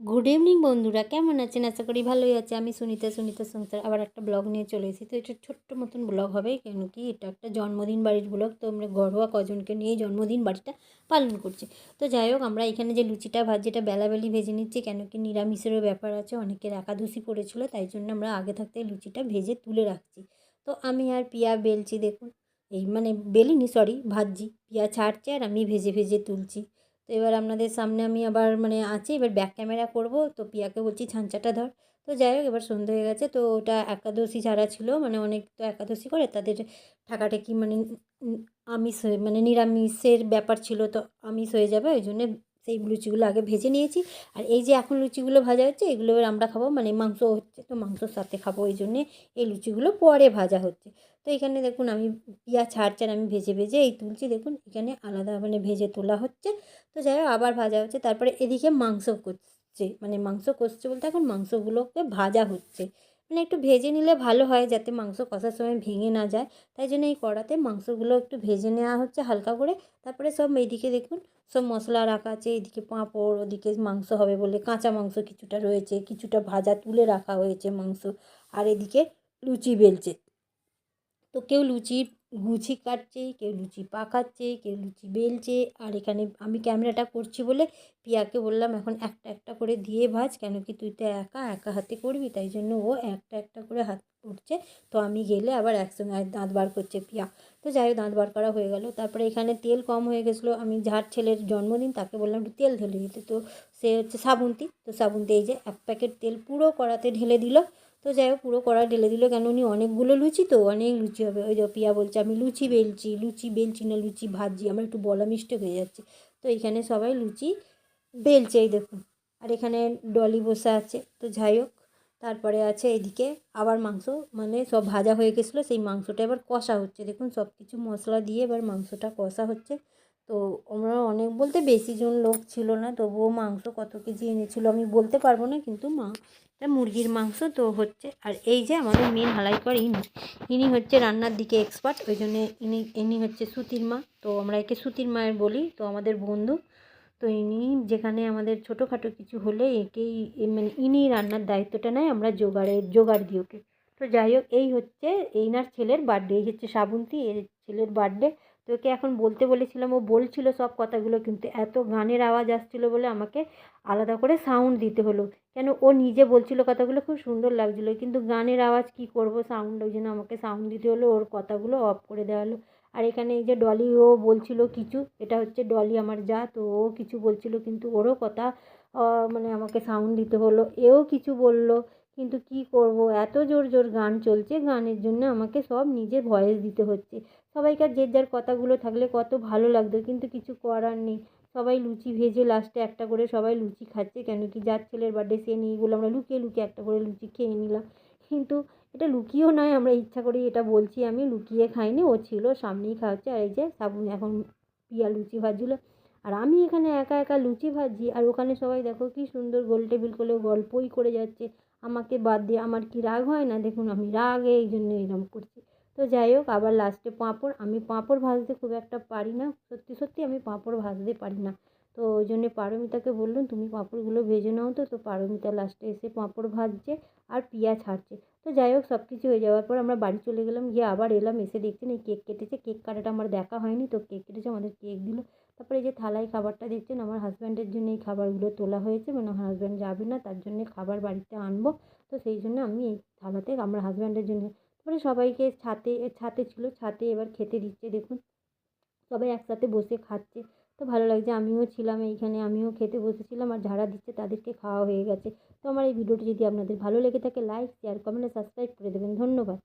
Good evening বন্ধুরা। কেমন আছেন? আশা করি ভালোই আছে। আমি সুনিতা সুনিতা সংসার। আবার একটা ব্লগ নিয়ে চলে এসেছি। তো এটা ছোট্ট মতন ব্লগ হবে, কেন কি এটা একটা জন্মদিন বাড়ির ব্লগ। তো আমরা ঘরোয়া কজনকে নিয়ে জন্মদিন বাড়িটা পালন করছি। তো যাই হোক, আমরা এখানে যে লুচিটা ভাজি এটা বেলাবেলি ভেজে নিচ্ছি, কেন কি নিরামিষেরও ব্যাপার আছে। অনেকের একাদশী পড়েছিল, তাই জন্য আমরা আগে থাকতে লুচিটা ভেজে তুলে রাখছি। তো আমি আর পিয়া বেলছি, দেখুন। এই মানে বেলিনি সরি ভাজছি। পিয়া ছাড়ছে আর আমি ভেজে ভেজে তুলছি। তো এবার আপনাদের সামনে আমি আবার মানে আছি, এবার ব্যাক ক্যামেরা করব। তো পিয়াকে বলছি ছাঁচাটা ধর। তো যাই হোক, এবার সন্ধে হয়ে গেছে। তো ওটা একাদশী যারা ছিল মানে অনেক তো একাদশী করে, তাদের ঠাকাঠাকি মানে আমিষ হয়ে মানে নিরামিষের ব্যাপার ছিল, তো আমিষ হয়ে যাবে। ওই জন্যে সেই লুচিগুলো আগে ভেজে নিয়েছি। আর এই যে এখন লুচিগুলো ভাজা হচ্ছে, এগুলো এবার আমরা খাব মানে মাংস হচ্ছে তো মাংসর সাথে খাব ওই জন্যে এই লুচিগুলো পরে ভাজা হচ্ছে। তো এখানে দেখুন আমি পিঁয়াজ ছাড়ছেন, আমি ভেজে ভেজে এই তুলছি, দেখুন এখানে আলাদা মানে ভেজে তোলা হচ্ছে। তো যাই হোক, আবার ভাজা হচ্ছে, তারপরে এদিকে মাংস করছে মানে মাংস কষছে বলতে এখন মাংসগুলোকে ভাজা হচ্ছে। মানে একটু ভেজে নিলে ভালো হয় যাতে মাংস কষার সময় ভেঙে না যায়। তাই জন্য এই কড়াতে মাংসগুলো একটু ভেজে নেওয়া হচ্ছে হালকা করে। তারপরে সব এইদিকে দেখুন, সব মশলা রাখা আছে এদিকে পাঁপড়, ওদিকে মাংস হবে বলে কাঁচা মাংস কিছুটা রয়েছে, কিছুটা ভাজা তুলে রাখা হয়েছে মাংস। আর এদিকে লুচি বেলছে। তো কেউ লুচি গুছি কাটছে, কেউ লুচি পাকাচ্ছে, কেউ লুচি বেলছে। আর এখানে আমি ক্যামেরাটা করছি বলে পিয়াকে বললাম, এখন একটা একটা করে দিয়ে ভাজ, কেন কি তুই তো একা একা হাতে করবি? তাই জন্য ও একটা একটা করে হাত করছে। তো আমি গেলে আবার একসঙ্গে দাঁত বার করছে পিয়া। তো যাই হোক, দাঁত বার করা হয়ে গেল। তারপরে এখানে তেল কম হয়ে গেছিল। আমি যার ছেলের জন্মদিন তাকে বললাম, একটু তেল ঢেলে দিতে। তো সে হচ্ছে সাবুন্তি তো সাবুন্তি এই যে এক প্যাকেট তেল পুরো কড়াতে ঢেলে দিল। তো যাই হোক, পুরো কড়া ঢেলে দিল। কেন উনি অনেকগুলো লুচি তো, অনেক লুচি হবে। ওই যে পিয়া বলছে, আমি লুচি বেলছি লুচি বেলছি না, লুচি ভাজি আমার একটু বলা মিষ্টি হয়ে যাচ্ছে। তো এখানে সবাই লুচি বেলছে, এই দেখুন। আর এখানে ডলি বসে আছে। তো যাই হোক, তারপরে আছে এদিকে আবার মাংস। মানে সব ভাজা হয়ে গেছিল, সেই মাংসটা এবার কষা হচ্ছে। দেখুন, সব কিছু মশলা দিয়ে এবার মাংসটা কষা হচ্ছে। তো আমরা অনেক, বলতে বেশি জন লোক ছিল না, তবুও মাংস কত কেজি এনেছিলো আমি বলতে পারব না, কিন্তু মা এটা মুরগির মাংস তো হচ্ছে, আর এই যে আমাদের মেন হালাইকর ইনি ইনি হচ্ছে রান্নার দিকে এক্সপার্ট ওই জন্যে ইনি ইনি হচ্ছে সুতির মা। তো আমরা একে সুতির মায়ের বলি, তো আমাদের বন্ধু। তো ইনি যেখানে আমাদের ছোটোখাটো কিছু হলে একেই মানে ইনি রান্নার দায়িত্বটা নেয়, আমরা জোগাড়ে, জোগাড় দিই ওকে। তো যাই হোক, এই হচ্ছে এইনার ছেলের বার্থডে এই হচ্ছে শ্রাবন্তী এর ছেলের বার্থডে তো ওকে এখন বলতে বলেছিলাম, ও বলছিল সব কথাগুলো কিন্তু এত গানের আওয়াজ আসছিল বলে আমাকে আলাদা করে সাউন্ড দিতে হলো। কেন ও নিজে বলছিল কথাগুলো খুব সুন্দর লাগছিল, কিন্তু গানের আওয়াজ কি করব সাউন্ড ওই জন্য আমাকে সাউন্ড দিতে হলো, ওর কথাগুলো অফ করে দেওয়া হলো। আর এখানে এই যে ডলি, ও বলছিল কিছু, এটা হচ্ছে ডলি আমার যা, তো ও কিছু বলছিল কিন্তু ওরও কথা মানে আমাকে সাউন্ড দিতে হলো, এও কিছু বলল। কিন্তু কি করব? এত জোর জোর গান চলছে, গানের জন্য আমাকে সব নিজে ভয়েস দিতে হচ্ছে। সবাইকার যে যার কথাগুলো থাকলে কত ভালো লাগতো, কিন্তু কিছু করার নেই। সবাই লুচি ভেজে লাস্টে একটা করে সবাই লুচি খাচ্ছে কেন কি? যার ছেলের বার্থডে সে নিয়ে বলে আমরা লুকিয়ে লুকিয়ে একটা করে লুচি খেয়ে নিলাম। কিন্তু এটা লুকিয়েও নয়, আমরা ইচ্ছা করি এটা বলছি। আমি লুকিয়ে খাইনি, ও ছিল সামনেই খাওয়াচ্ছে আর এই যে সাবুন, এখন পিয়া লুচি ভাজছিলো আর আমি এখানে একা একা লুচি ভাজছি আর ওখানে সবাই দেখো কি সুন্দর গোল টেবিল করে গল্পই করে যাচ্ছে। আমাকে বাদ দিয়ে আমার কি রাগ হয় না? দেখুন, আমি রাগে এই জন্য এরকম করছি। তো যাই হোক, আবার লাস্টে পাঁপড়। আমি পাঁপড় ভাজতে খুব একটা পারি না। সত্যি সত্যি আমি পাঁপড় ভাজতে পারি না। তো ওই জন্যে পারমিতাকে বললাম, তুমি পাঁপড়গুলো ভেজে নাও তো। তো পারমিতা লাস্টে এসে পাঁপড় ভাজছে আর পিঁয়া ছাড়ছে। তো যাই হোক সব কিছু হয়ে যাওয়ার পর আমরা বাড়ি চলে গেলাম। গিয়ে আবার এলাম, এসে দেখছি না কেক কেটেছে। কেক কাটাটা আমার দেখা হয়নি। তো কেক কেটেছে, আমাদের কেক তারপরে এই যে থালায় খাবারটা দেখছেন আমার হাজব্যান্ডের জন্য এই খাবারগুলো তোলা হয়েছে। মানে আমার হাজব্যান্ড যাবে না, তার জন্যে খাবার বাড়িতে আনব। তো সেই জন্য আমি এই থালাতে আমার হাজব্যান্ডের জন্য তারপরে সবাইকে ছাতে ছাতে ছিল, ছাতে এবার খেতে দিচ্ছে, দেখুন। সবাই একসাথে বসে খাচ্ছে। তো ভালো লাগছে, আমিও ছিলাম এইখানে, আমিও খেতে বসেছিলাম আর যারা দিচ্ছে তাদেরকে খাওয়া হয়ে গেছে। তো আমার এই ভিডিওটি যদি আপনাদের ভালো লেগে থাকে লাইক শেয়ার কমেন্ট সাবস্ক্রাইব করে দেবেন। ধন্যবাদ।